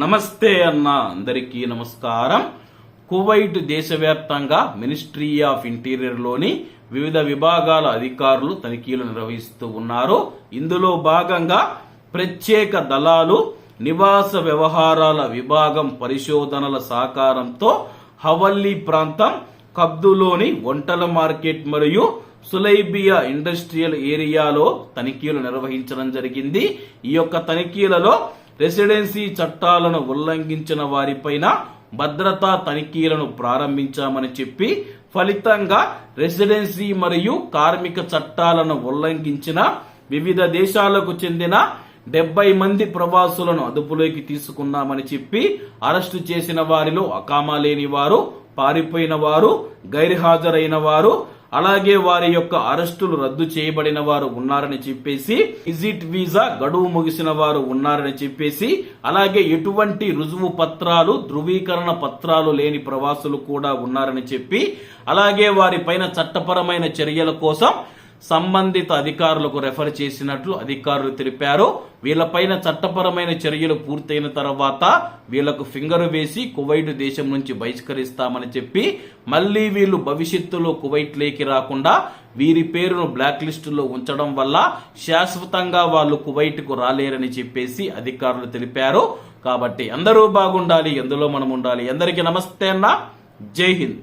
నమస్తే అన్న అందరికీ నమస్కారం. కువైట్ దేశవ్యాప్తంగా మినిస్ట్రీ ఆఫ్ ఇంటీరియర్లోని వివిధ విభాగాల అధికారులు తనిఖీలు నిర్వహిస్తూ ఉన్నారు. ఇందులో భాగంగా ప్రత్యేక దళాలు నివాస వ్యవహారాల విభాగం పరిశోధనల సహకారంతో హవల్లీ ప్రాంతం కబ్దులోని వంటల మార్కెట్ మరియు సులైబియా ఇండస్ట్రియల్ ఏరియాలో తనిఖీలు నిర్వహించడం జరిగింది. ఈ యొక్క తనిఖీలలో రెసిడెన్సీ చట్టాలను ఉల్లంఘించిన వారిపైన భద్రతా తనిఖీలను ప్రారంభించామని చెప్పి ఫలితంగా రెసిడెన్సీ మరియు కార్మిక చట్టాలను ఉల్లంఘించిన వివిధ దేశాలకు చెందిన డెబ్బై మంది ప్రవాసులను అదుపులోకి తీసుకున్నామని చెప్పి అరెస్టు చేసిన వారిలో అకామా లేని వారు పారిపోయిన వారు గైర్హాజరైన వారు అలాగే వారి యొక్క అరెస్టులు రద్దు చేయబడిన వారు ఉన్నారని చెప్పేసి విజిట్ వీసా గడువు ముగిసిన వారు ఉన్నారని చెప్పేసి అలాగే ఎటువంటి రుజువు పత్రాలు ధృవీకరణ పత్రాలు లేని ప్రవాసులు కూడా ఉన్నారని చెప్పి అలాగే వారిపైన చట్టపరమైన చర్యల కోసం సంబంధిత అధికారులకు రెఫర్ చేసినట్లు అధికారులు తెలిపారు. వీళ్ళపైన చట్టపరమైన చర్యలు పూర్తయిన తర్వాత వీళ్ళకు ఫింగర్ వేసి కువైట్ దేశం నుంచి బహిష్కరిస్తామని చెప్పి మళ్ళీ వీళ్ళు భవిష్యత్తులో కువైట్ లేకి రాకుండా వీరి పేరును బ్లాక్ లిస్టులో ఉంచడం వల్ల శాశ్వతంగా వాళ్ళు కువైట్కు రాలేరని చెప్పేసి అధికారులు తెలిపారు. కాబట్టి అందరూ బాగుండాలి ఎందులో మనం ఉండాలి. అందరికీ నమస్తే అన్న. జై హింద్.